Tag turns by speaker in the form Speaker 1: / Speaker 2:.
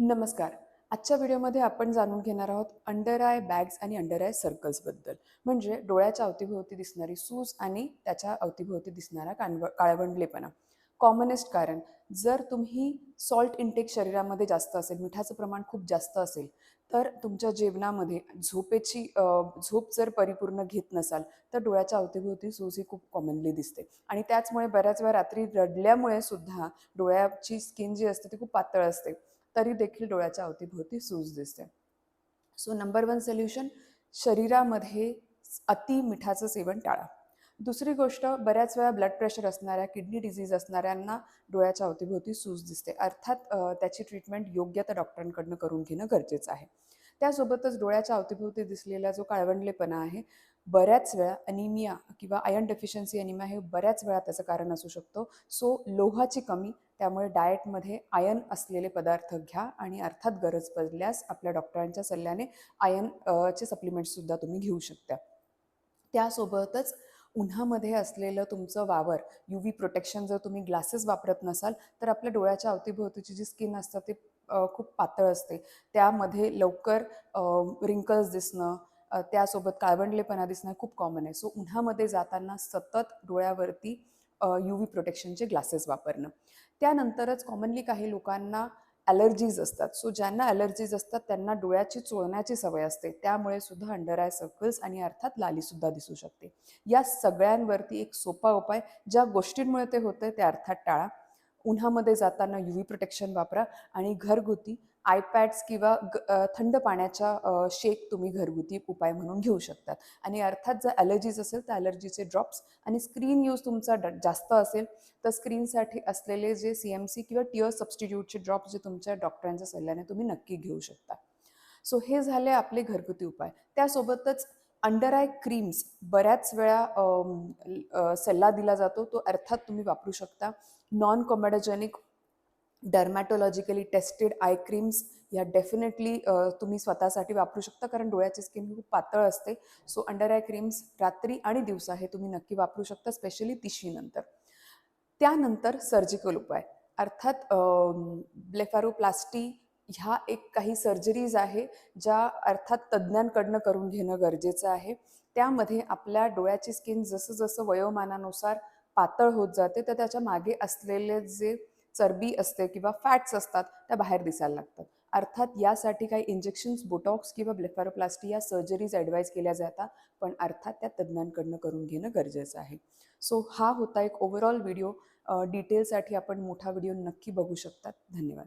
Speaker 1: नमस्कार. आजच्या व्हिडिओमध्ये आपण जाणून घेणार आहोत अंडर आय बॅग्स आणि अंडर आय सर्कल्सबद्दल म्हणजे डोळ्याच्या अवतीभोवती दिसणारी सूज आणि त्याच्या अवतीभोवती दिसणारा कानव काळवंडलेपणा. कॉमनेस्ट कारण जर तुम्ही सॉल्ट इंटेक शरीरामध्ये जास्त असेल मिठाचं प्रमाण खूप जास्त असेल तर तुमच्या जेवणामध्ये झोपेची झोप जर परिपूर्ण घेत नसाल तर डोळ्याच्या अवतीभोवती सूज ही खूप कॉमनली दिसते. आणि त्याचमुळे बऱ्याच वेळा रात्री रडल्यामुळे सुद्धा डोळ्याची स्किन जी असते ती खूप पातळ असते. तरी देखील डोळ्याच्या अवतीभोवती सूज दिसते. सो नंबर वन सोल्युशन शरीरामध्ये अति मिठाचं सेवन टाळा. दुसरी गोष्ट बऱ्याच वेळा ब्लड प्रेशर असणाऱ्या किडनी डिझीज असणाऱ्यांना डोळ्याच्या अवतीभोवती सूज दिसते. अर्थात त्याची ट्रीटमेंट योग्य त्या डॉक्टरांकडनं करून घेणं गरजेचं आहे. त्यासोबतच डोळ्याच्या अवतीभोवती दिसलेला जो काळवंडलेपणा आहे बऱ्याच वेळा अनिमिया किंवा आयर्न डेफिशियन्सी अनिमिया हे बऱ्याच वेळा त्याचं कारण असू शकतो. सो लोहाची कमी त्यामुळे डाएटमध्ये आयन असलेले पदार्थ घ्या आणि अर्थात गरज पडल्यास आपल्या डॉक्टरांच्या सल्ल्याने आयन चे सप्लिमेंट्ससुद्धा तुम्ही घेऊ शकता. त्यासोबतच उन्हामध्ये असलेलं तुमचं वावर यू व्ही प्रोटेक्शन जर तुम्ही ग्लासेस वापरत नसाल तर आपल्या डोळ्याच्या अवतीभोवतीची जी स्किन असतं ते खूप पातळ असते. त्यामध्ये लवकर रिंकल्स दिसणं त्यासोबत काळवंडलेपणा दिसणं खूप कॉमन आहे. सो उन्हामध्ये जाताना सतत डोळ्यावरती यू व्ही प्रोटेक्शनचे ग्लासेस वापरणं. त्यानंतरच कॉमनली काही लोकांना ॲलर्जीज असतात. सो ज्यांना ॲलर्जीज असतात त्यांना डोळ्याची चोळण्याची सवय असते. त्यामुळे सुद्धा अंडर आय सर्कल्स आणि अर्थात लालीसुद्धा दिसू शकते. या सगळ्यांवरती एक सोपा उपाय ज्या गोष्टींमुळे ते होतं ते अर्थात टाळा. उन्हामध्ये जाताना यू व्ही प्रोटेक्शन वापरा आणि घरगुती आयपॅड्स किंवा ग थंड पाण्याच्या शेक तुम्ही घरगुती उपाय म्हणून घेऊ शकतात. आणि अर्थात जर ॲलर्जीज असेल तर ॲलर्जीचे ड्रॉप्स आणि स्क्रीन यूज तुमचा ड जास्त असेल तर स्क्रीनसाठी असलेले जे सी एम सी किंवा टिअर सबस्टिट्यूटचे ड्रॉप्स जे तुमच्या डॉक्टरांच्या सल्ल्याने तुम्ही नक्की घेऊ शकता. सो हे झाले आपले घरगुती उपाय. त्यासोबतच अंडर आय क्रीम्स बऱ्याच वेळा सल्ला दिला जातो. तो अर्थात तुम्ही वापरू शकता. Non comedogenic dermatologically tested eye creams या डेफिनेटली तुम्ही स्वतःसाठी वापरू शकता कारण डोळ्याची स्किन खूप पातळ असते. सो अंडर आय क्रीम्स रात्री आणि दिवसा हे तुम्ही नक्की वापरू शकता स्पेशली तिशीनंतर. त्यानंतर सर्जिकल उपाय. अर्थात ब्लेफॅरोप्लास्टी ह्या एक काही सर्जरीज आहे ज्या अर्थात तज्ज्ञांकडनं करून घेणं गरजेचं आहे. त्यामध्ये आपल्या डोळ्याची स्किन जसं जसं वयोमानानुसार पातळ होत जाते तर त्याच्यामागे असलेले जे चरबी असते किंवा फॅट्स असतात त्या बाहेर दिसायला लागतात. अर्थात यासाठी काही इंजेक्शन्स बोटॉक्स किंवा ब्लेफारोप्लास्टी या सर्जरीज ॲडवाईज केल्या जातात पण अर्थात त्या तज्ज्ञांकडनं करून घेणं गरजेचं आहे. सो हा होता एक ओव्हरऑल व्हिडिओ डिटेलसाठी आपण मोठा व्हिडिओ नक्की बघू शकतात. धन्यवाद.